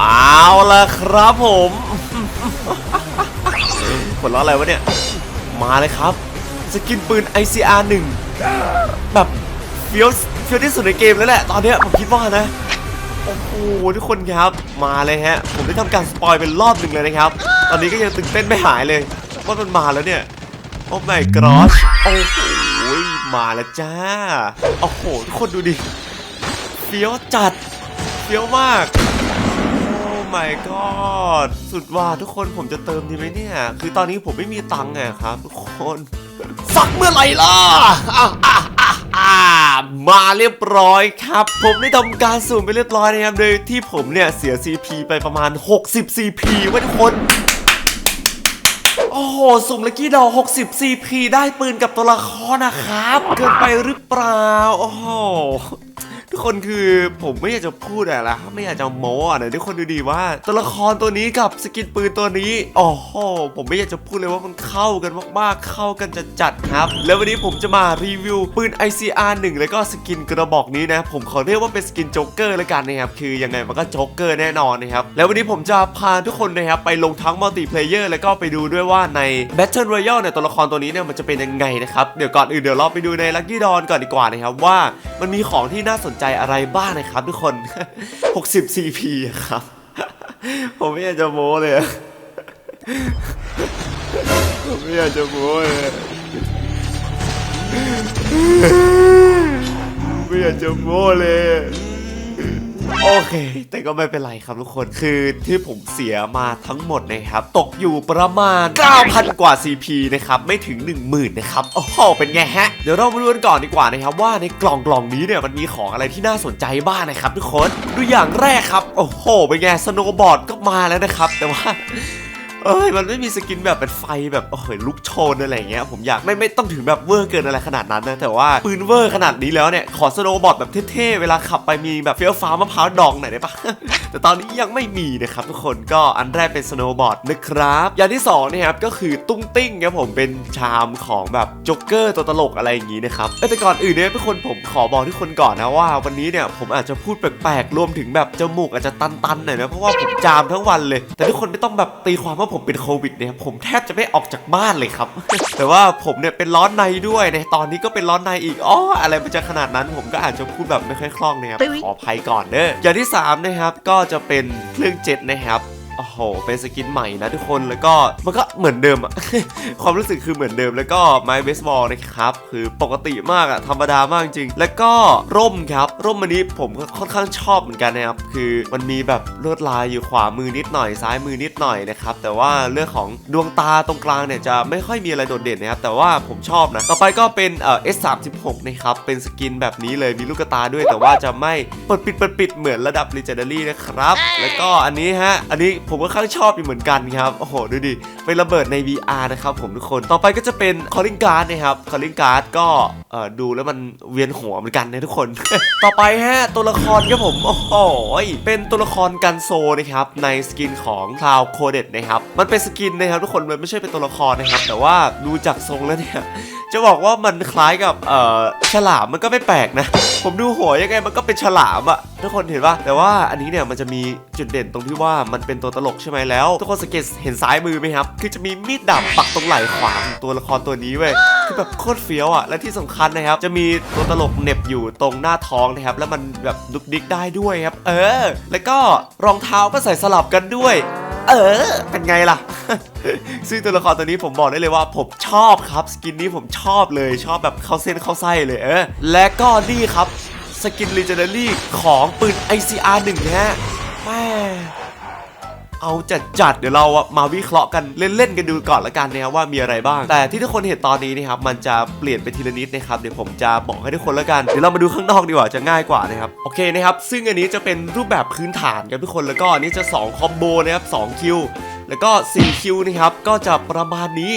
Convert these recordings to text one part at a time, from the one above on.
เอาละครับผมผลล้ออะไรวะเนี่ย มาเลยครับ สกินปืน ICR 1 แบบเฟี้ยวเฟี้ยวที่สุดในเกมแล้วแหละ ตอนเนี้ยผมคิดว่านะ โอ้โหทุกคนครับ มาเลยฮะ ผมได้ทำการสปอยเป็นรอบหนึ่งเลยนะครับ ตอนนี้ก็ยังตื่นเต้นไม่หายเลยว่ามันมาแล้วเนี่ย โอ้ my gosh โอ้โหมาแล้วจ้า โอ้โห ทุกคนดูดิ เฟี้ยวจัด เฟี้ยวมาก my god สุดว่าทุกคนผมจะเติมดีไหมเนี่ย คือตอนนี้ผมไม่มีตังค์ไงครับ ทุกคนสักเมื่อไหร่ล่ะอะอะอะอะมาเรียบร้อยครับ ผมได้ทำการสุ่มไปเรียบร้อยนะครับโดยที่ผมเนี่ย เสีย CP ไปประมาณ 60 CP ไว้ทุกคนโอ้โห สุ่มลักกี้ดอ60 CP ได้ปืนกับตัวละครนะครับ เกินไปหรือเปล่า โอ้โห ทุกคนคือผมไม่อยากจะพูดอะไรละไม่อยากจะโม้อะนะทุกคนดูดีว่า ตัวละครตัวนี้กับสกินปืนตัวนี้โอ้โหผมไม่อยากจะพูดเลยว่ามันเข้ากันมากๆเข้ากันจะจัดๆครับ แล้ววันนี้ผมจะมารีวิวปืน ICR 1แล้วก็สกินกระบอกนี้นะผมขอเรียกว่าเป็นสกินโจ๊กเกอร์แล้วกันนะครับคือยังไงมันก็โจ๊กเกอร์แน่นอนนะครับแล้ววันนี้ผมจะพาทุกคนนะครับไปลงทั้งมัลติเพลเยอร์แล้วก็ไปดูด้วยว่าใน Battle Royale เนี่ยตัวละครตัวนี้เนี่ยมันจะเป็นยังไงนะครับเดี๋ยวก่อนอื่นเดี๋ยวเราไปดูใน Lucky Dawn ก่อนดีกว่านะครับว่ามันมีของที่น่าสนใจอะไรบ้างนะครับทุกคน 60 CP ครับ ผมไม่อยากจะโม้เลย ผมไม่อยากจะโม้เลยไม่อยากจะโม้เลย โอเค แต่ก็ไม่เป็นไรครับทุกคนคือที่ผมเสียมาทั้งหมดนะครับ ตกอยู่ประมาณ 9,000 กว่า CP นะครับ ไม่ถึง 10,000นะครับ โอ้โห เป็นไงฮะ เดี๋ยวเรามาดูกันก่อนดีกว่านะครับ ว่าในกล่องกล่องนี้เนี่ยมันมีของอะไรที่น่าสนใจบ้างนะครับทุกคน ดูอย่างแรกครับ โอ้โห เป็นไงสโนว์บอร์ดก็มาแล้วนะครับ แต่ว่า เอ้ยมันไม่มีสกินแบบเป็นไฟแบบโอ้ยลุกโชนอะไรเงี้ยผมอยากไม่ไม่ต้องถึงแบบเวอร์เกินอะไรขนาดนั้นนะแต่ว่าปืนเวอร์ขนาดนี้แล้วเนี่ยขอสโนว์บอร์ดแบบเท่ๆเวลาขับไปมีแบบเฟี้ยวฟ้ามะพร้าวดองหน่อยได้ปะแต่ตอนนี้ยังไม่มีนะครับทุกคนก็อันแรกเป็นสโนว์บอร์ดนะครับอย่างที่สองนะครับก็คือตุ้งติ้งครับผมเป็นชามของแบบจ็อกเกอร์ตัวตลกอะไรอย่างงี้นะครับแต่ก่อนอื่นเนี่ยทุกคนผมขอบอกทุกคนก่อนนะว่า วันนี้เนี่ยผมอาจจะพูดแปลกๆรวมถึงแบบจมูกอาจจะตันๆหน่อยนะเพราะว่าผมจามทั้งวันเลย แต่ทุกคนไม่ต้องแบบตีความว่าผมเป็นโควิดเนี่ยผมแทบจะไม่ออกจากบ้านเลยครับ แต่ว่าผมเนี่ยเป็นร้อนในด้วยในตอนนี้ก็เป็นร้อนในอีกอ๋ออะไรมันจะขนาดนั้นผมก็อาจจะพูดแบบไม่ค่อยคล่องนะครับขออภัยก่อนเด้ออย่างที่สามนะครับก็จะเป็นเครื่องเจ็ตนะครับ โอ้โหเป็นสกินใหม่นะทุกคนแล้วก็มันก็เหมือนเดิมอะ ความรู้สึกคือเหมือนเดิมแล้วก็ไม้เบสบอลนะครับคือปกติมากอะธรรมดามากจริง แล้วก็ร่มครับ ร่มอันนี้ผมก็ค่อนข้างชอบเหมือนกันนะครับคือมันมีแบบลวดลายอยู่ขวามือนิดหน่อยซ้ายมือนิดหน่อยนะครับแต่ว่าเรื่องของดวงตาตรงกลางเนี่ยจะไม่ค่อยมีอะไรโดดเด่นนะครับแต่ว่าผมชอบนะต่อไปก็เป็นเอ่อ S36 นะครับเป็นสกินแบบนี้เลยมีลูกตาด้วยแต่ว่าจะไม่เปิดปิดเปิดปิดเหมือนระดับ Legendary นะครับแล้วก็อันนี้ฮะอันนี้ผมก็ค่อนข้างชอบอยู่เหมือนกันครับ โอ้โห ดูดิ เป็นระเบิดใน VR นะครับผมทุกคน ต่อไปก็จะเป็น Calling Card นะครับ Calling Card ก็เอ่อดูแล้วมันเวียนหัวเหมือนกันนะทุกคน ต่อไปฮะตัวละครครับผม โอ้โห เป็นตัวละครกันโซนะครับในสกินของ Cloud Coded นะครับ มันเป็นสกินนะครับทุกคน มันไม่ใช่เป็นตัวละครนะครับ แต่ว่าดูจากทรงแล้วเนี่ย จะบอกว่ามันคล้ายกับเอ่อฉลามมันก็ไม่แปลกนะ ผมดูหัวยังไงมันก็เป็นฉลามอะทุกคนเห็นปะแต่ว่าอันนี้เนี่ยมันจะมีจุดเด่นตรงที่ว่ามันเป็นตัวตลกใช่ไหมแล้ว ทุกคนสังเกตเห็นซ้ายมือไหมครับ คือจะมีมีดดาบปักตรงไหล่ขวาของตัวละครตัวนี้เว้ยคือแบบโคตรเฟี้ยวอะและที่สำคัญนะครับ จะมีตัวตลกเน็บอยู่ตรงหน้าท้องนะครับ แล้วมันแบบดุกดิกได้ด้วยครับ เออ แล้วก็รองเท้าก็ใส่สลับกันด้วยเออ เป็นไงล่ะ ซึ่งตัวละครตัวนี้ผมบอกได้เลยว่าผมชอบครับ สกินนี้ผมชอบเลยชอบแบบเข้าเส้นเข้าไส้เลยเออ และก็นี่ครับ สกินรีเจนเนอรี่ของปืน ICR 1นะฮะแม่ เอาจัดจัดๆเดี๋ยวเรามาวิเคราะห์กันเล่นๆกันดูก่อนละกันนะครับว่ามีอะไรบ้าง แต่ที่ทุกคนเห็นตอนนี้นะครับมันจะเปลี่ยนไปทีละนิดนะครับเดี๋ยวผมจะบอกให้ทุกคนละกันเดี๋ยวเรามาดูข้างนอกดีกว่าจะง่ายกว่านะครับโอเคนะครับซึ่งอันนี้จะเป็นรูปแบบพื้นฐานครับทุกคนแล้วก็อันนี้จะ2คอมโบนะครับ2คิวแล้วก็4คิวนะครับก็จะประมาณนี้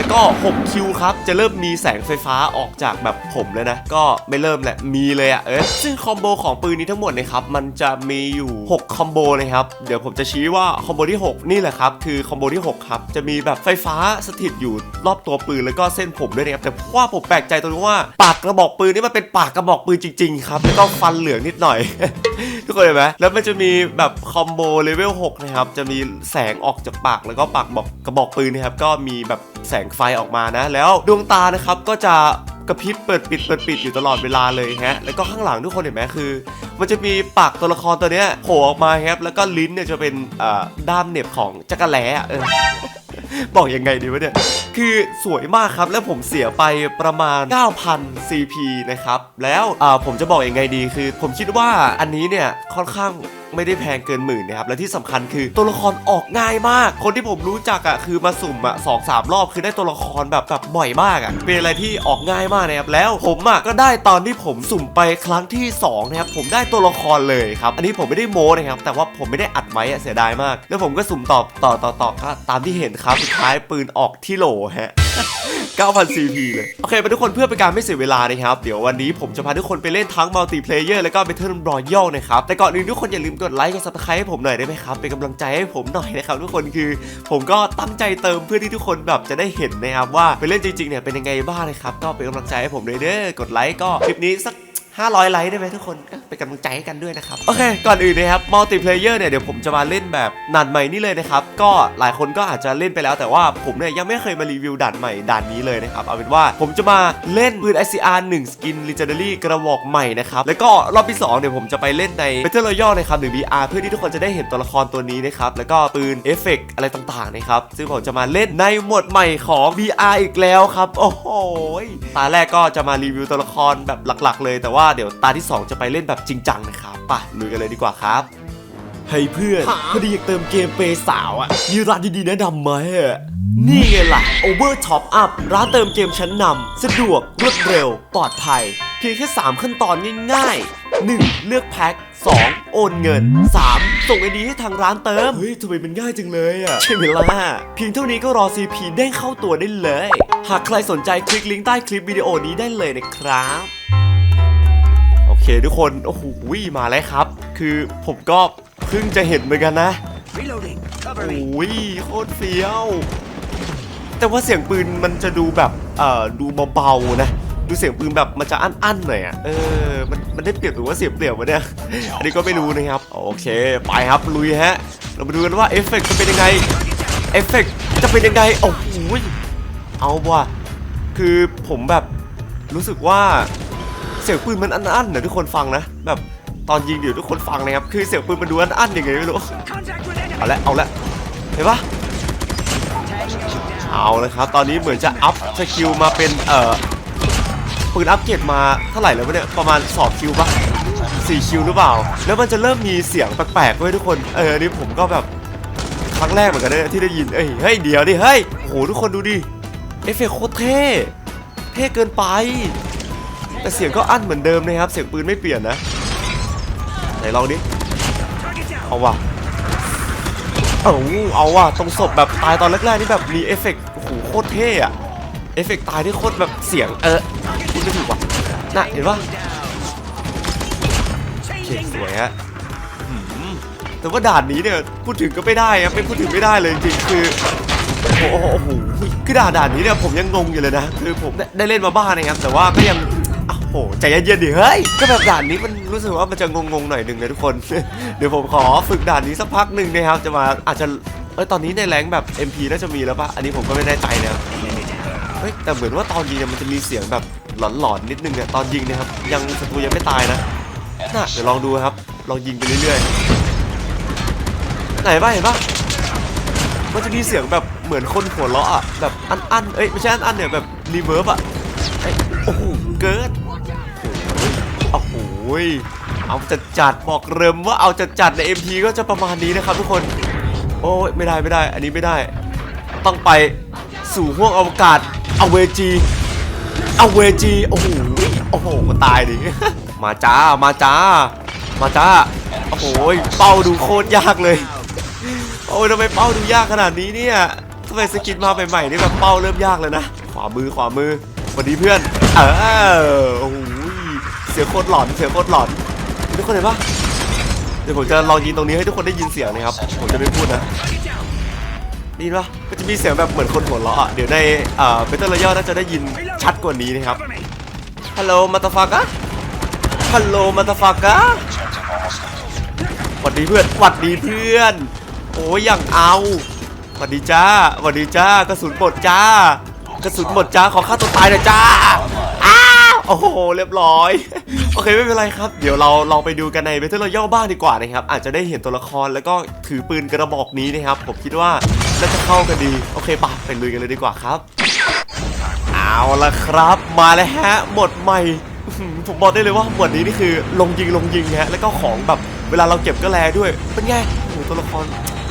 แล้วก็ 6 คิวครับ จะเริ่มมีแสงไฟฟ้าออกจากแบบผมเลยนะ ก็ไม่เริ่มแหละ มีเลยอะเออซึ่งคอมโบของปืนนี้ทั้งหมดนะครับ มันจะมีอยู่ 6 คอมโบนะครับ เดี๋ยวผมจะชี้ว่าคอมโบที่ 6 นี่แหละครับ คือคอมโบที่ 6 ครับ จะมีแบบไฟฟ้าสถิตอยู่รอบตัวปืนแล้วก็เส้นผมด้วยนะครับ แต่ว่าผมแปลกใจตรงที่ว่าปากกระบอกปืนนี่มันเป็นปากกระบอกปืนจริงๆครับ แล้วก็ฟันเหลืองนิดหน่อย ทุกคนเห็นไหมแล้วมันจะมีแบบคอมโบเลเวล6นะครับ จะมีแสงออกจากปากแล้วก็ปากบอกกระบอกปืนนะครับ ก็มีแบบแสงไฟออกมานะ แล้วดวงตานะครับก็จะกระพริบเปิดปิดเปิดปิดอยู่ตลอดเวลาเลยฮะ แล้วก็ข้างหลังทุกคนเห็นไหมคือ มันจะมีปากตัวละครตัวเนี้ยโผล่ออกมาครับ แล้วก็ลิ้นเนี่ยจะเป็นด้ามเหน็บของจักรแล้อะเออ บอกยังไงดีวะเนี่ย คือสวยมากครับ แล้วผมเสียไปประมาณ 9,000 CP นะครับ แล้วอ่าผมจะบอกยังไงดีคือ ผมคิดว่าอันนี้เนี่ยค่อนข้าง ไม่ได้แพงเกินหมื่นนะครับและที่สำคัญคือตัวละครออกง่ายมาก คนที่ผมรู้จักอะ่ะคือมาสุ่มอะ่ะสองสามรอบคือได้ตัวละครแบบแบบบ่อยมากอะ่ะเป็นอะไรที่ออกง่ายมากนะครับแล้วผมอะ่ะก็ได้ตอนที่ผมสุ่มไปครั้งที่สองนะครับผมได้ตัวละครเลยครับอันนี้ผมไม่ได้โม้นะครับแต่ว่าผมไม่ได้อัดไว้อะเสียดายมาก แล้วผมก็สุ่มต่อต่อต่อต่อก็ตามที่เห็นครับสุดท้ายปืนออกที่โหลฮะ 9,000 CP เลย โอเคไปทุกคนเพื่อเป็นการไม่เสียเวลานะครับ เดี๋ยววันนี้ผมจะพาทุกคนไปเล่นทั้งมัลติเพลเยอร์แล้วก็ Battle Royale นะครับ แต่ก่อนอื่นทุกคนอย่าลืมกดไลค์กด Subscribe ให้ผมหน่อยได้ไหมครับ เป็นกำลังใจให้ผมหน่อยนะครับทุกคนคือ ผมก็ตั้งใจเติมเพื่อที่ทุกคนแบบจะได้เห็นนะครับว่าไปเล่นจริงๆเนี่ยเป็นยังไงบ้างนะครับก็เป็นกำลังใจให้ผมเลยเด้อกดไลค์ก็คลิปนี้สัก 500 ไลค์ได้ไหมทุกคนก็เป็นกำลังใจให้กันด้วยนะครับ โอเค ก่อนอื่นนะครับมัลติเพลเยอร์เนี่ยเดี๋ยวผมจะมาเล่นแบบด่านใหม่นี่เลยนะครับ ก็หลายคนก็อาจจะเล่นไปแล้วแต่ว่าผมเนี่ยยังไม่เคยมารีวิวด่านใหม่ด่านนี้เลยนะครับ เอาเป็นว่าผมจะมาเล่นปืน ICR 1 สกิน Legendary กระบอกใหม่นะครับ แล้วก็รอบที่2เดี๋ยวผมจะไปเล่นใน Battle Royale นะครับหรือ VR เพื่อที่ทุกคนจะได้เห็นตัวละครตัวนี้นะครับแล้วก็ปืนเอฟเฟกต์อะไรต่างๆนะครับซึ่งผมจะมาเล่นในหมดใหม่ของ VR อีกแล้วครับโอ้โหตาแรกก็จะมารีวิวตัวละครแบบหลัก ๆ เลยแต่ว่าเดี๋ยวตาที่ 2 จะไปเล่นแบบจริงจังนะครับไป่ะลุยกันเลยดีกว่าครับเฮ้ยเพื่อนพอดีอยากเติมเกมเปย์สาวอะมีร้านดีๆแนะนำไหมอะนี่ไงล่ะ Over Top Up ร้านเติมเกมชั้นนำสะดวกรวดเร็ว ปลอดภัย เพียงแค่ 3 ขั้นตอนง่ายๆ 1. เลือกแพ็ค 2. โอนเงิน 3. ส่งไอดีให้ทางร้านเติม เฮ้ยทำไมมันง่ายจังเลยอะใช่ไหมล่ะ เพียงเท่านี้ก็รอ CP เด้งเข้าตัวได้เลย หากใครสนใจคลิกลิงก์ใต้คลิปวิดีโอนี้ได้เลยนะครับโอ เคทุกคน โอ้โหมาแล้วครับ คือผมก็เพิ่งจะเห็นเหมือนกันนะ Reloading. โอ Cover me. ้ยโคตรเฟี้ยว แต่ว่าเสียงปืนมันจะดูแบบเอ่อดูเบาๆนะ ดูเสียงปืนแบบมันจะอั้นๆหน่อยอะเออมันมันได้เปรียบหรือว่าเสียเปรียบวะเนี่ยอันนี้ก็ไม่รู้นะครับโอเค ไปครับลุยฮะ เรามาดูกันว่าเอฟเฟกต์จะเป็นยังไงเอฟเฟกต์จะเป็นยังไงโอ้โหยเอาว่ะคือผมแบบรู้สึกว่า เสียงปืนมันอั้นเดี๋ยวทุกคนฟังนะ แบบตอนยิงเดี๋ยวทุกคนฟังนะครับ คือเสียงปืนมันดูอั้นยังไงไม่รู้ เอาละ เอาละ เห็นปะเอาเลยครับ ตอนนี้เหมือนจะอัพสกิลมาเป็นเอ่อปืนอัพเกรดมาเท่าไหร่แล้ววะเนี่ย ประมาณ2คิวปะ4คิวหรือเปล่า แล้วมันจะเริ่มมีเสียงแปลกๆด้วยทุกคน เออนี่ผมก็แบบครั้งแรกเหมือนกันนะที่ได้ยิน เอ้ย เฮ้ย เดี๋ยวดิ เฮ้ยโห ทุกคนดูดิ เอฟเฟกต์โคตรเท่ เท่เกินไป แต่เสียงก็อั้นเหมือนเดิมนะครับ เสียงปืนไม่เปลี่ยนนะ ไหนลองดิ เอาว่ะ เอาเอาว่ะ ตรงศพแบบตายตอนแรกๆนี่แบบมีเอฟเฟกต์โอ้โหโคตรเท่อะเอฟเฟกต์ตายที่โคตรแบบเสียงเออพูดไม่ถูกว่ะน่ะเห็นปะเพลงสวยฮะแต่ว่าด่านนี้เนี่ยพูดถึงก็ไม่ได้ครับไม่พูดถึงไม่ได้เลยจริงคือโอ้โหคือด่านด่านนี้เนี่ยผมยังงงอยู่เลยนะคือผมได้เล่นมาบ้างนะครับแต่ว่าก็ยัง โหใจเย็นๆดิเฮ้ยก็แบบด่านนี้มันรู้สึกว่ามันจะงงๆหน่อยหนึ่งนะทุกคน เดี๋ยวผมขอฝึกด่านนี้สักพักหนึ่งนะครับ จะมาอาจจะเอ้ยตอนนี้ในแรงแบบ MP น่าจะมีแล้วปะอันนี้ผมก็ไม่แน่ใจนะครับเฮ้ยแต่เหมือนว่าตอนยิงเนี่ยมันจะมีเสียงแบบหลอนๆนิดนึงเนี่ยตอนยิงนะครับ ยังศัตรูยังไม่ตายนะน่ะเดี๋ยวลองดูครับลองยิงไปเรื่อยๆไหนบ้างเห็นปะมันจะมีเสียงแบบเหมือนคนหัวเราะอะแบบอันๆเอ้ยไม่ใช่อันๆเนี่ยแบบรีเวิร์บอะเอ้ยโอ้โหเกิด โอ้โหเอาจะจัดบอกเริ่มว่าเอาจะจัดใน MP ก็จะประมาณนี้นะครับทุกคน โอ้ยไม่ได้ไม่ได้ อันนี้ไม่ได้ ต้องไปสู่ห้วงอวกาศเอาเวจีเอาเวจีโอ้โหโอ้โหตายดิมาจ้ามาจ้า มาจ้าโอ้โหเป้าดูโคตรยากเลยโอ้ยทำไมเป้าดูยากขนาดนี้เนี่ยทำไมสกินมาใหม่ๆนี่แบบเป้าเริ่มยากเลยนะขวามือขวามือสวัสดีเพื่อน เออโอ้ โหเสียงโคตรหลอนเสียงโคตรหลอนทุกคนเห็นปะเดี๋ยวผมจะลองยิงตรงนี้ให้ทุกคนได้ยินเสียงนะครับผมจะไม่พูดนะได้ยินปะมันจะมีเสียงแบบเหมือนคนหัวเราะอะเดี๋ยวในเอ่อเบตเตอร์รอยัลน่าจะได้ยินชัดกว่านี้นะครับฮัลโหลมาตาฟากะฮัลโหลมาตาฟากะหวัดดีเพื่อนหวัดดีเพื่อน โอ้ยอย่างเอาหวัดดีจ้าหวัดดีจ้ากระสุนหมดจ้ากระสุนหมดจ้าขอฆ่าตัวตายหน่อยจ้าอ้าโอ้โหเรียบร้อย โอเคไม่เป็นไรครับ เดี๋ยวเราลองไปดูกันในเบทเทิลรอย่บ้างดีกว่านะครับ อาจจะได้เห็นตัวละครแล้วก็ถือปืนกระบอกนี้นะครับ ผมคิดว่าน่าจะเข้ากันดี โอเคปะไปลุยกันเลยดีกว่าครับ เอาละครับ มาแล้วฮะหมดใหม่ผมบอกได้เลยว่าหมวดนี้นี่คือลงยิงลงยิงฮะแล้วก็ของแบบเวลาเราเก็บก็แลด้วย เป็นไงโอ้ตัวละคร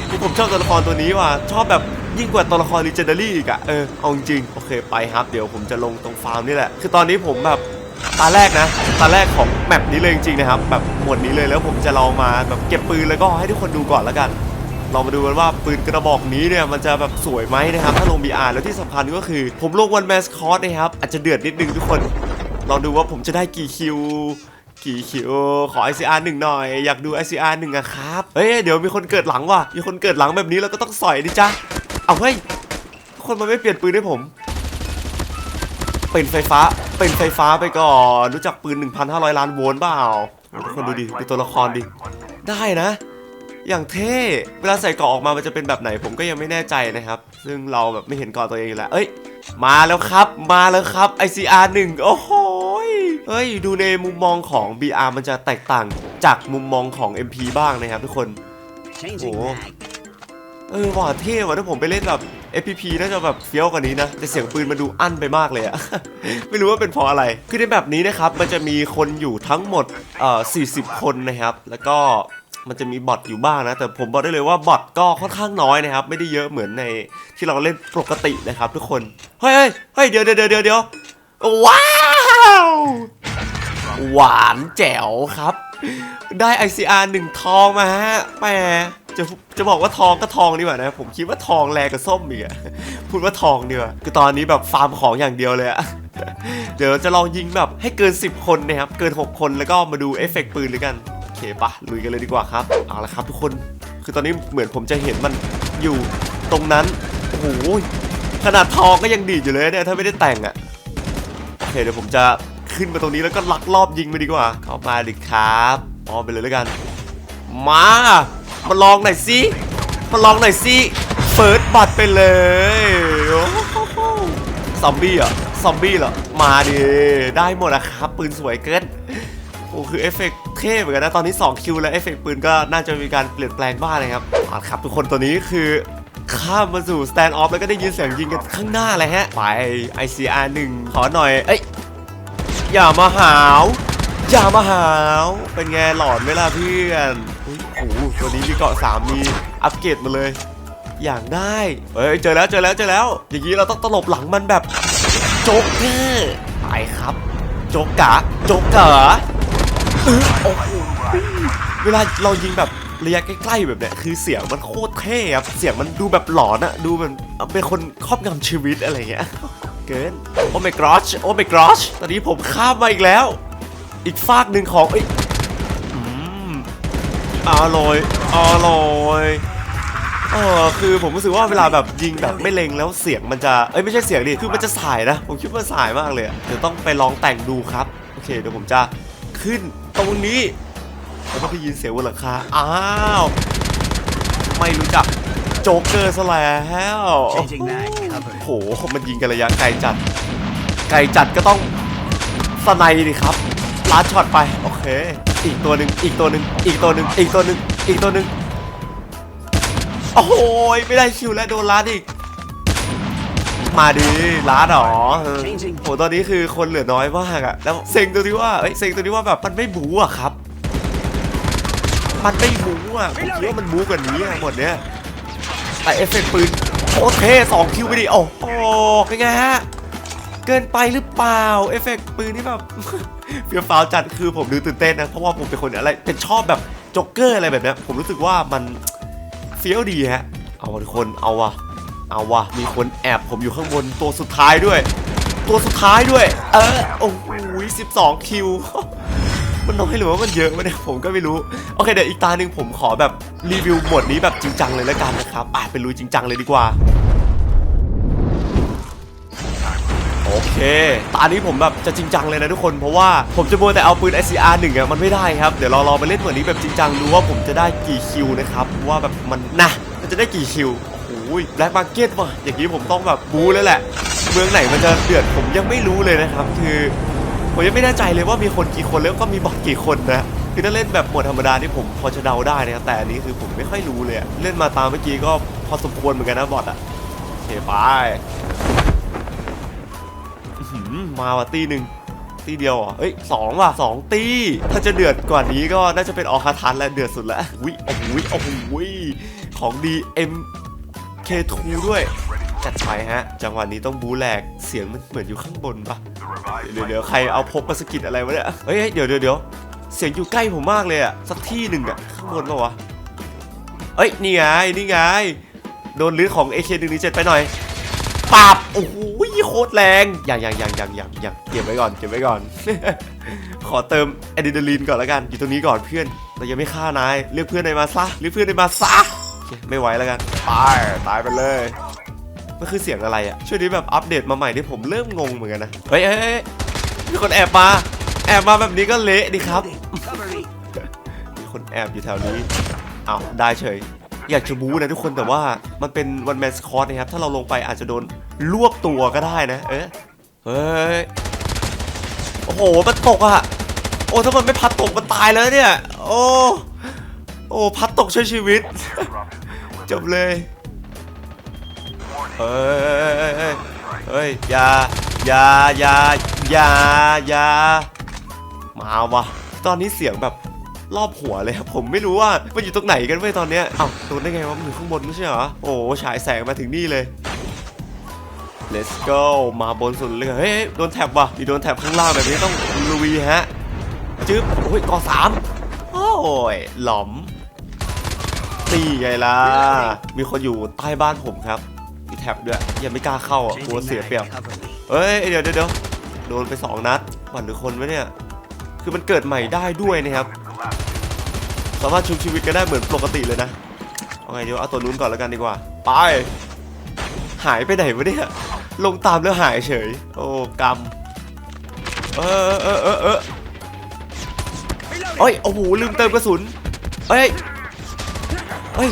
นี่ผมชอบตัวละครตัวนี้ว่ะชอบแบบยิ่งกว่าตัวละคร Legendary อีกอะเออเอาจริงโอเคไปครับ เดี๋ยวผมจะลงตรงฟาร์มนี่แหละ คือตอนนี้ผมแบบ ตาแรกนะตาแรกของแมปนี้เลยจริงๆนะครับแบบหมวดนี้เลยแล้วผมจะลองมาแบบเก็บปืนแล้วก็ให้ทุกคนดูก่อนแล้วกันเรามาดูกันว่าปืนกระบอกนี้เนี่ยมันจะแบบสวยไหมนะครับถ้าลง BR แล้วที่สำคัญก็คือ ผมลงวันแมสคอตนะครับอาจจะเดือดนิดนึงทุกคนลองดูว่าผมจะได้กี่คิวกี่คิวขอ ICR หนึ่งหน่อย อยากดู ICR หนึ่งอะครับเฮ้ยเดี๋ยวมีคนเกิดหลังว่ะมีคนเกิดหลังแบบนี้เราก็ต้องสอยดิจ้ะเอาเฮ้ยคนมันไม่เปลี่ยนปืนให้ผม เป็นไฟฟ้า เป็นไฟฟ้าไปก่อน รู้จักปืน 1,500 ล้านโวลต์เปล่าทุกคนดูดิดูตัวละครดิ ได้นะ อย่างเท่ เวลาใส่เกราะออกมามันจะเป็นแบบไหนผมก็ยังไม่แน่ใจนะครับ ซึ่งเราแบบไม่เห็นเกราะตัวเองอยู่แล้วเอ้ย มาแล้วครับ มาแล้วครับ ICR 1โอ้โหเฮ้ย ดูในมุมมองของ BR มันจะแตกต่างจากมุมมองของ MP บ้างนะครับทุกคน Changing Oh. เออว่าเท่ว่ะถ้าผมไปเล่นแบบ FPP น่าจะแบบเฟี้ยวกว่านี้นะ แต่เสียงปืนมันดูอั้นไปมากเลยอะ ไม่รู้ว่าเป็นเพราะอะไร คือในแบบนี้นะครับ มันจะมีคนอยู่ทั้งหมดเอ่อ40 คนนะครับ แล้วก็มันจะมีบอทอยู่บ้างนะ แต่ผมบอกได้เลยว่าบอทก็ค่อนข้างน้อยนะครับ ไม่ได้เยอะเหมือนในที่เราเล่นปกตินะครับทุกคน เฮ้ยเฮ้ยเดี๋ยวเดี๋ยวเดี๋ยวเดี๋ยวว้าวหวานแจ๋วครับ ได้ ICR หนึ่งทองมาฮะแหม จะจะบอกว่าทองก็ทองดีกว่านะผมคิดว่าทองแรงกับส้มอีกอะพูดว่าทองดีกว่าคือตอนนี้แบบฟาร์มของอย่างเดียวเลยอะเดี๋ยวจะลองยิงแบบให้เกิน 10 คนนะครับเกิน 6 คนแล้วก็มาดูเอฟเฟกต์ปืนด้วยกันโอเคปะลุยกันเลยดีกว่าครับเอาละครับทุกคนคือตอนนี้เหมือนผมจะเห็นมันอยู่ตรงนั้นโอ้โหขนาดทองก็ยังดีดอยู่เลยเนี่ยถ้าไม่ได้แต่งอะโอเคเดี๋ยวผมจะขึ้นมาตรงนี้แล้วก็ลักลอบยิงไปดีกว่า เข้ามาดิครับมองไปเลยแล้วกัน มา มาลองหน่อยสิมาลองหน่อยสิเฟิร์สบัตไปเลยซอมบี้เหรอซอมบี้เหรอมาดิได้หมดอะครับปืนสวยเกินโอ้คือเอฟเฟกต์เท่เหมือนกันนะตอนนี้ 2 คิวแล้วเอฟเฟกต์ปืนก็น่าจะมีการเปลี่ยนแปลงบ้างนะครับอาละครับทุกคนตัวนี้คือข้ามมาสู่ stand off แล้วก็ได้ยินเสียงยิงกันข้างหน้าเลยฮะ ไป ICR 1 ขอหน่อย เอ้ย อย่ามาหาว อย่ามาหาว เป็นไงหลอนไหมล่ะเพื่อน ตัวนี้มีเกาะสามมีอัปเกรดมาเลย อย่างได้เฮ้ยเจอแล้วเจอแล้วเจอแล้ว อย่างนี้เราต้องตลบหลังมันแบบโจ๊กเกอร์ไปครับ โจ๊กกะโจ๊กเกอร์อื้อโอ้โหเวลาเรายิงแบบระยะใกล้ๆแบบเนี้ยคือเสียงมันโคตรเท่ครับเสียงมันดูแบบหลอนอะดูมันเป็นคนครอบงำชีวิตอะไรเงี้ยเกินโอ้ my gosh โอ้ my gosh ตอนนี้ผมข้ามมาอีกแล้ว อีกฟากหนึ่งของเอ้ อร่อยอร่อยเออคือผมรู้สึกว่าเวลาแบบยิงแบบไม่เล็งแล้วเสียงมันจะ เอ้ยไม่ใช่เสียงดิ คือมันจะสายนะ ผมคิดว่าสายมากเลยอะเดี๋ยวต้องไปลองแต่งดูครับ โอเคเดี๋ยวผมจะขึ้นตรงนี้แล้วก็ได้ยินเสียงบนหลังคา อ้าว ไม่รู้จักโจ๊กเกอร์ซะแล้ว Changing mag. Cover. โห มันยิงกันระยะไกลจัด ไกลจัดก็ต้องสไนด์ดิครับ ลาช็อตไปโอเค อีกตัวหนึ่งอีกตัวหนึ่งอีกตัวหนึ่งอีกตัวหนึ่งอีกตัวหนึ่งโอ้โหยไม่ได้คิวแล้วโดนลาดอีก มาดิลาดหรอเออโหตอนนี้คือคนเหลือน้อยมากอะแล้วเซ็งตัวที่ว่าเอ้ยเซ็งตัวที่ว่าแบบมันไม่บู๊อะครับ มันไม่บู๊อะผมคิดว่ามันบู๊กว่านี้หมดเนี้ยแต่เอฟเฟกต์ปืนโคตรเท่สองคิวไปดิโอ้โหเป็นไงฮะเกินไปหรือเปล่าเอฟเฟกต์ปืนที่แบบ เฟี้ยวฟ้าวจัดคือผมดูตื่นเต้นนะเพราะว่าผมเป็นคนอะไรเป็นชอบแบบจ็อกเกอร์อะไรแบบเนี้ยผมรู้สึกว่ามันเฟี้ยวดีฮะเอาทุกคนเอาวะเอาวะมีคนแอบผมอยู่ข้างบนตัวสุดท้ายด้วย ตัวสุดท้ายด้วย เออโอ้โหสิบสองคิวมันน้อยหรือว่ามันเยอะวะเนี่ยผมก็ไม่รู้โอเคเดี๋ยวอีกตาหนึ่งผมขอแบบรีวิวหมดนี้แบบจริงจังเลยแล้วกันนะครับอะไปลุยจริงจังเลยดีกว่า เคตอนนี้ผมแบบจะจริงจังเลยนะทุกคน เพราะว่าผมจะมัวแต่เอาปืน SCR 1อะมันไม่ได้ครับ เดี๋ยวเรารอไปเล่นเหมือนนี้แบบจริงจังดูว่าผมจะได้กี่คิวนะครับ ว่าแบบมันนะมันจะได้กี่คิว โอ้ยแบล็กมาร์เก็ตว่ะอย่างนี้ผมต้องแบบบูเลยแหละ เมืองไหนมันจะเดือดผมยังไม่รู้เลยนะครับ คือผมยังไม่แน่ใจเลยว่ามีคนกี่คนแล้วก็มีบอทกี่คนนะคือถ้าเล่นแบบหมดธรรมดานี่ผมพอจะเดาได้นะครับแต่อันนี้คือผมไม่ค่อยรู้เลยเล่นมาตามเมื่อกี้ก็พอสมควรเหมือนกันนะบอทอะโอเคไป มาว่ะตีหนึ่งตีเดียวเหรอเอ้ยสองว่ะสองตี ถ้าจะเดือดกว่านี้ก็น่าจะเป็นออคาทันและเดือดสุดแล้ววิโอ้โหโอ้โหของดี MK2 ด้วยจัดไปฮะ จังหวะนี้ต้องบูแหลกเสียงมันเหมือนอยู่ข้างบนปะเดี๋ยวเดี๋ยวใครเอาพกมาสกิดอะไรวะเนี่ยเฮ้ยเฮ้ยเดี๋ยวเดี๋ยวเดี๋ยวเสียงอยู่ใกล้ผมมากเลยอะสักที่หนึ่งอะข้างบนปะวะเอ้ยนี่ไงนี่ไงโดนลื้อของ AK117 ไปหน่อย ปาบโอ้โหโคตรแรงอย่างอย่างอย่างอย่างอย่างอย่างเก็บไว้ก่อนเก็บไว้ก่อน ขอเติมอะดรีนาลีนก่อนแล้วกัน อยู่ตรงนี้ก่อนเพื่อน เรายังไม่ฆ่านายเรียกเพื่อนนายมาซะเรียกเพื่อนนายมาซะโอเคไม่ไหวแล้วกันตายตายไปเลยมันคือเสียงอะไรอะช่วงนี้แบบอัปเดตมาใหม่ที่ผมเริ่มงงเหมือนกันนะเฮ้ยเฮ้ยมีคนแอบมา แอบมาแบบนี้ก็เละดิครับมีคนแอบอยู่แถวนี้เอาวได้เฉย อยากจะบู๊นะทุกคนแต่ว่ามันเป็นวันแมนสคอร์นะครับ ถ้าเราลงไปอาจจะโดนรวบตัวก็ได้นะ เอ๊ะเฮ้ย โอ้โห มันตกอะโอ้ถ้ามันไม่พัดตกมันตายแล้วเนี่ย โอ้โอ้พัดตกช่วยชีวิต จบเลยเฮ้ยเฮ้ยเฮ้ยอย่าอย่าอย่าอย่าอย่ามาวะตอนนี้เสียงแบบ รอบหัวเลยครับผมไม่รู้ว่ามันอยู่ตรงไหนกันเว้ยตอนเนี้ยเอ้าโดนได้ไงวะมันอยู่ข้างบนไม่ใช่เหรอโอ้โหฉายแสงมาถึงนี่เลย let's go มาบนสุดเลยเฮ้ยโดนแท็บว่ะมีโดนแท็บข้างล่างแบบนี้ต้องลุยฮะจึ๊บโอ้ยกอสามโอ้ยหลอมนี่ไงล่ะมีคนอยู่ใต้บ้านผมครับมีแท็บด้วยยังไม่กล้าเข้าอะกลัวเสียเปรียบเฮ้ยเดี๋ยวเดี๋ยวโดนไปสองนัดหวันหรือคนวะเนี่ย คือมันเกิดใหม่ได้ด้วยนะครับ สามารถชุบชีวิตกันได้เหมือนปกติเลยนะเอาไงเดี๋ยวเอาตัวนู้นก่อนแล้วกันดีกว่า ไป หายไปไหนวะเนี่ย ลงตามแล้วหายเฉย โอ้กรรมเออเออเออเออเอ้ยโอ้โหลืมเติมกระสุนเฮ้ยเฮ้ย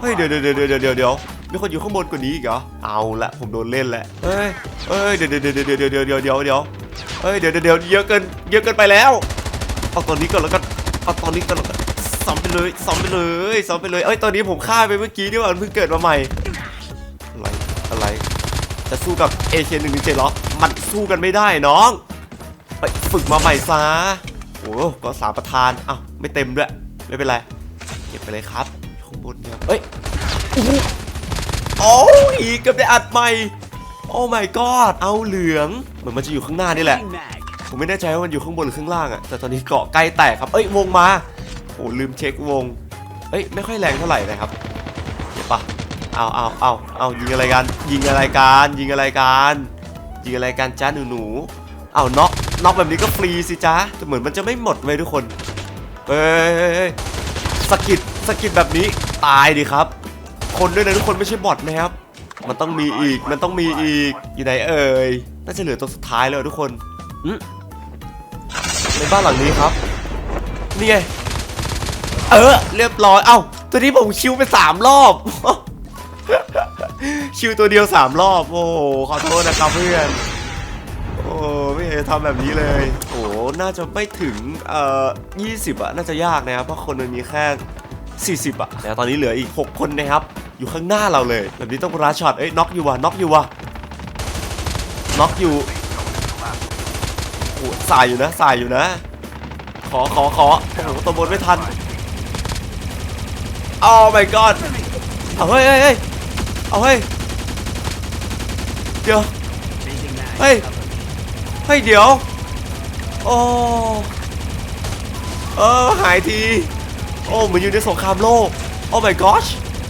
เฮ้ยเดี๋ยวเดี๋ยวเดี๋ยวเดี๋ยวเดี๋ยวเดี๋ยวมีคนอยู่ข้างบนกว่านี้อีกเหรอเอาละผมโดนเล่นแล้วเฮ้ยเฮ้ยเดี๋ยวเดี๋ยวเดี๋ยวเดี๋ยวเดี๋ยวเดี๋ยวเดี๋ยวเดี๋ยวเฮ้ยเดี๋ยวเดี๋ยวเดี๋ยวเยอะเกินเยอะเกินไปแล้วเอาตอนนี้ก่อนแล้วกันเอาตอนนี้ก่อนแล้วกัน ซ้อมไปเลยซ้อมไปเลยซ้อมไปเลย เอ้ยตอนนี้ผมฆ่าไปเมื่อกี้นี่ว่ามันเพิ่งเกิดมาใหม่ อะไร อะไร จะสู้กับ AK117 เหรอ มันสู้กันไม่ได้น้อง ไปฝึกมาใหม่ซะ โอ้ก็สามประธานอ้าวไม่เต็มด้วย ไม่เป็นไร เก็บไปเลยครับ ข้างบนเนี่ยเอ้ยโอ้โหโอ้ยเกือบได้อัดใหม่ โอ้ my god เอาเหลือง เหมือนมันจะอยู่ข้างหน้านี่แหละ ผมไม่แน่ใจว่ามันอยู่ข้างบนหรือข้างล่างอะแต่ตอนนี้เกาะใกล้แตกครับ เอ้ยวงมา โอ้ลืมเช็ควง เอ้ยไม่ค่อยแรงเท่าไหร่นะครับเดี๋ยวปะเอาเอาเอาเอายิงอะไรกัน ยิงอะไรกันยิงอะไรกันยิงอะไรกันจ้าหนูหนูเอาน็อกน็อกแบบนี้ก็ฟรีสิจ้าแต่เหมือนมันจะไม่หมดเว้ยทุกคนเอ้ยเอ้ยเอ้ยสกิดสกิดแบบนี้ตายดิครับ คนด้วยนะทุกคนไม่ใช่บอทนะครับ มันต้องมีอีกมันต้องมีอีกอยู่ไหนเอ่ยน่าจะเหลือตัวสุดท้ายแล้วทุกคนในบ้านหลังนี้ครับนี่ไง เออ เรียบร้อย เอ้า ตัวนี้ผมชิวไปสามรอบชิวตัวเดียวสามรอบ โอ้โห ขอโทษนะครับเพื่อน โอ้ไม่เคยทำแบบนี้เลย โอ้ น่าจะไม่ถึง เอ่อ20อะน่าจะยากนะครับ เพราะคนมันมีแค่ 40อะแต่ตอนนี้เหลืออีก 6 คนนะครับ อยู่ข้างหน้าเราเลย แบบนี้ต้องราช็อต เอ้ย น็อกอยู่ว่ะ น็อกอยู่ว่ะ น็อกอยู่โอ้สายอยู่นะ สายอยู่นะ ขอขอขอโอ้โหตัวบนไม่ทัน โอ้ my god เอาเฮ้ยเฮ้ยเฮ้ยเอาเฮ้ยเดี๋ยว Changing mag. Hey. Cover me. เฮ้ยเดี๋ยวโอ้เออหายทีโอ้เหมือนอยู่ในสงครามโลกโอ้ my gosh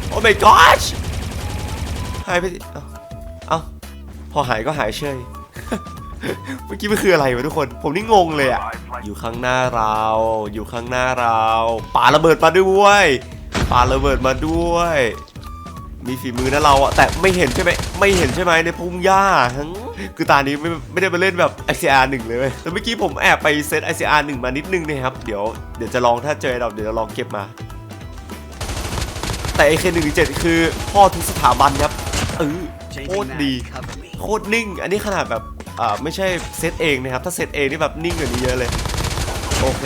โอ้ my gosh หายไปเอ้าเอาพอหายก็หายเฉยเมื่อกี้มันคืออะไรวะทุกคน ผมนี่งงเลยอะอยู่ข้างหน้าเรา อยู่ข้างหน้าเราป่าระเบิดมาด้วย ปาระเบิดมาด้วย มีฝีมือนะเราอะแต่ไม่เห็นใช่ไหมไม่เห็นใช่ไหมในพุ่งหญ้าทั้งคือตานี้ไม่ไม่ได้มาเล่นแบบ ICR 1เลยเว้ยแต่เมื่อกี้ผมแอบไปเซต ICR 1มานิดนึงนะครับ เดี๋ยวเดี๋ยวจะลองถ้าเจอเราเดี๋ยวจะลองเก็บมา แต่ AK 1 7 คือพ่อทุกสถาบันครับเออโคตรดีโคตรนิ่ง อันนี้ขนาดแบบอ่าไม่ใช่เซตเองนะครับ ถ้าเซตเองนี่แบบนิ่งกว่านี้เยอะเลย โอเค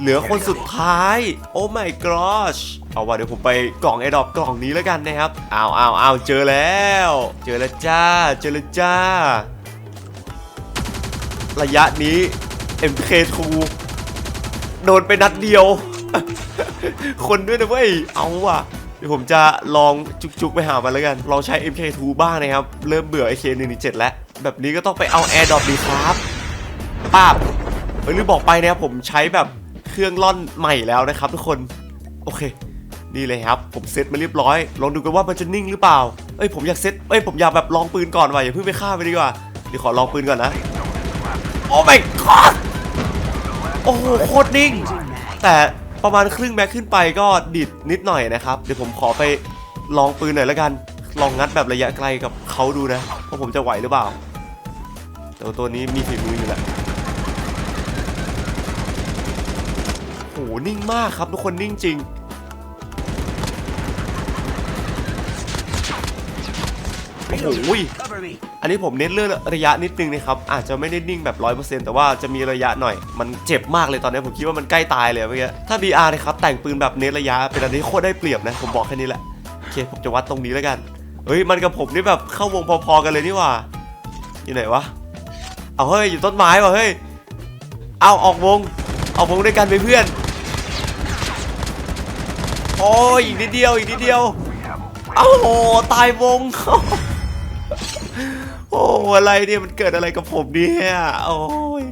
เหลือคนสุดท้าย โอ้ my gosh เอาว่ะเดี๋ยวผมไปกล่องไอ้ดอปกล่องนี้แล้วกันนะครับอ้าวอ้าวอ้าวเจอแล้ว เจอแล้วจ้า เจอแล้วจ้า ระยะนี้ MK2 โดนไปนัดเดียว คนด้วยนะเว้ย เอาว่ะเดี๋ยวผมจะลองจุกๆไปหามันแล้วกัน ลองใช้ MK2 บ้างนะครับ เริ่มเบื่อ AK117 แล้ว แบบนี้ก็ต้องไปเอา Air Drop ดีครับป้าบเฮ้ยลืมบอกไปนะครับผมใช้แบบ เครื่องล่อนใหม่แล้วนะครับ ทุกคนโอเค นี่เลยครับ ผมเซตมาเรียบร้อย ลองดูกันว่ามันจะนิ่งหรือเปล่าเอ้ยผมอยากเซตเอ้ยผมอยากแบบลองปืนก่อนว่ะอย่าเพิ่งไปฆ่าไปดีกว่าเดี๋ยวขอลองปืนก่อนนะโอ้ my god โอ้โหโคตรนิ่ง แต่ประมาณครึ่งแม็กขึ้นไปก็ดิดนิดหน่อยนะครับ เดี๋ยวผมขอไปลองปืนหน่อยแล้วกัน ลองงัดแบบระยะไกลกับเขาดูนะว่าผมจะไหวหรือเปล่าแต่ว่าตัวนี้มีฝีมืออยู่แหละ โห นิ่งมากครับทุกคนนิ่งจริง โอ้โหอันนี้ผมเน้นเรื่องระยะนิดนึงนะครับ อาจจะไม่ได้นิ่งแบบ100%แต่ว่าจะมีระยะหน่อย มันเจ็บมากเลยตอนนี้ผมคิดว่ามันใกล้ตายเลยเมื่อกี้ ถ้า BR นะครับแต่งปืนแบบเน้นระยะเป็นอันนี้โคตรได้เปรียบนะ ผมบอกแค่นี้แหละ โอเคผมจะวัดตรงนี้แล้วกัน เฮ้ยมันกับผมนี่แบบเข้าวงพอๆกันเลยนี่ว่า อยู่ไหนวะ เอาเฮ้ยอยู่ต้นไม้ว่ะเฮ้ย เอาออกวง ออกวงด้วยกันไปเพื่อน โอ้ยอีกนิดเดียวอีกนิดเดียวเอ้าโหตายวงโอ้อะไรเนี่ยมันเกิดอะไรกับผมเนี่ยโอ้ย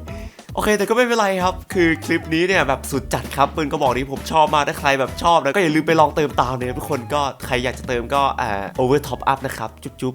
โอเค แต่ก็ไม่เป็นไรครับ คือคลิปนี้เนี่ยแบบสุดจัดครับปืนกระบอกนี้ผมชอบมากถ้าใครแบบชอบนะก็อย่าลืมไปลองเติมตามเนี่ยทุกคนก็ใครอยากจะเติมก็อ่า over top up นะครับ จุ๊บ